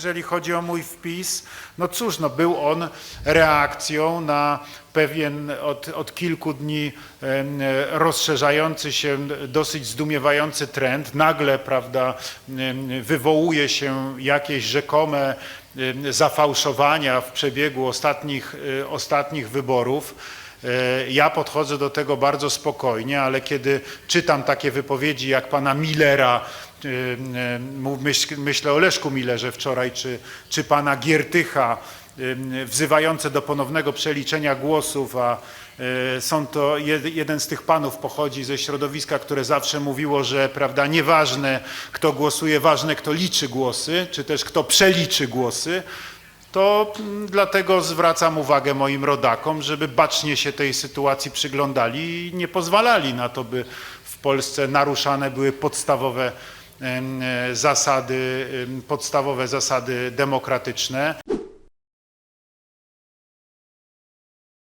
jeżeli chodzi o mój wpis, no cóż, no był on reakcją na pewien od, od kilku dni rozszerzający się, dosyć zdumiewający trend. Nagle, prawda, wywołuje się jakieś rzekome zafałszowania w przebiegu ostatnich, e, ostatnich wyborów. E, Ja podchodzę do tego bardzo spokojnie, ale kiedy czytam takie wypowiedzi jak pana Millera, myśl, myślę o Leszku Millerze wczoraj, czy, czy pana Giertycha, wzywające do ponownego przeliczenia głosów, a e, są to, jed- jeden z tych panów pochodzi ze środowiska, które zawsze mówiło, że prawda, nieważne kto głosuje, ważne kto liczy głosy, czy też kto przeliczy głosy, to mm, dlatego zwracam uwagę moim rodakom, żeby bacznie się tej sytuacji przyglądali i nie pozwalali na to, by w Polsce naruszane były podstawowe zasady, em, podstawowe zasady demokratyczne.